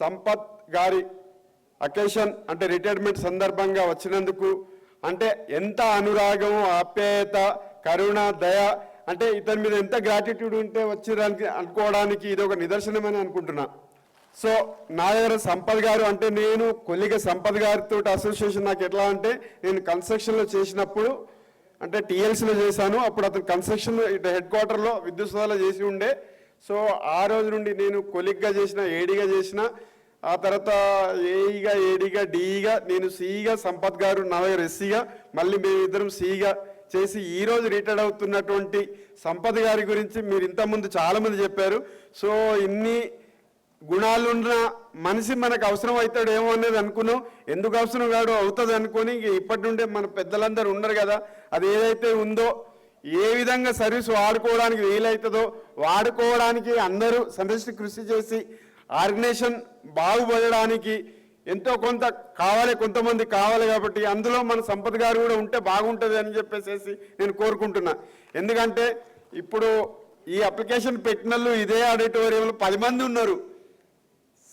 సంపత్ గారి అకేషన్ అంటే రిటైర్మెంట్ సందర్భంగా వచ్చినందుకు అంటే ఎంత అనురాగం ఆప్యాయత కరుణ దయ అంటే ఇతని మీద ఎంత గ్రాటిట్యూడ్ ఉంటే వచ్చేదానికి అనుకోవడానికి ఇది ఒక నిదర్శనమని అనుకుంటున్నా. సో నా దగ్గర సంపద్ గారు అంటే నేను కొలిగ సంపద్ గారితో అసోసియేషన్ నాకు ఎట్లా అంటే నేను కన్స్ట్రక్షన్లో చేసినప్పుడు అంటే టీఎల్సీలో చేశాను. అప్పుడు అతను కన్స్ట్రక్షన్ ఇటు హెడ్ క్వార్టర్లో విద్యుత్ సోదాలో చేసి ఉండే సో ఆ రోజు నుండి నేను కొలిగ్గా చేసిన ఏడీగా చేసిన ఆ తర్వాత ఏఈగా ఏడీగా డిఈగా నేను సిఈగా సంపత్ గారు నా దగ్గర ఎస్సీగా మళ్ళీ మేమిద్దరం సిఈగా చేసి ఈ రోజు రిటైర్డ్ అవుతున్నటువంటి సంపత్ గారి గురించి మీరు ఇంతకుముందు చాలామంది చెప్పారు. సో ఇన్ని గుణాలున్న మనిషి మనకు అవసరం అవుతాడేమో అనేది అనుకున్నాం. ఎందుకు అవసరం కాడు? అవుతుంది అనుకొని ఇప్పటి నుండే మన పెద్దలందరూ ఉన్నారు కదా. అది ఏదైతే ఉందో ఏ విధంగా సర్వీస్ వాడుకోవడానికి వీలవుతుందో వాడుకోవడానికి అందరూ సందర్శి కృషి చేసి ఆర్గనైజేషన్ బాగుపడడానికి ఎంతో కొంత కావాలి కొంతమంది కావాలి కాబట్టి అందులో మన సంపత్ గారు కూడా ఉంటే బాగుంటుంది అని చెప్పేసి నేను కోరుకుంటున్నా. ఎందుకంటే ఇప్పుడు ఈ అప్లికేషన్ పెట్టినళ్ళు ఇదే ఆడిటోరియంలో పది మంది ఉన్నారు.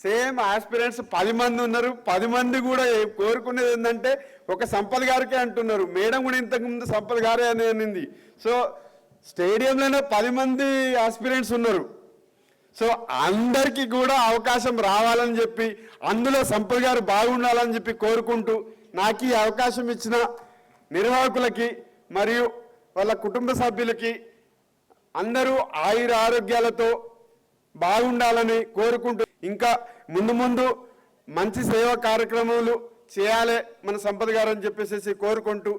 సేమ్ ఆస్పిరెంట్స్ పది మంది ఉన్నారు. పది మంది కూడా కోరుకునేది ఏంటంటే ఒక సంపద గారికే అంటున్నారు. మేడం కూడా ఇంతకుముందు సంపద గారే అని అనింది. సో స్టేడియంలోనే పది మంది ఆస్పిరెంట్స్ ఉన్నారు. సో అందరికీ కూడా అవకాశం రావాలని చెప్పి అందులో సంపద్ గారు బాగుండాలని చెప్పి కోరుకుంటూ నాకు ఈ అవకాశం ఇచ్చిన నిర్వాహకులకి మరియు వాళ్ళ కుటుంబ సభ్యులకి అందరూ ఆయుర ఆరోగ్యాలతో బాగుండాలని కోరుకుంటూ ఇంకా ముందు ముందు మంచి సేవా కార్యక్రమాలు చేయాలి మన సంపద గారు అని చెప్పేసి కోరుకుంటూ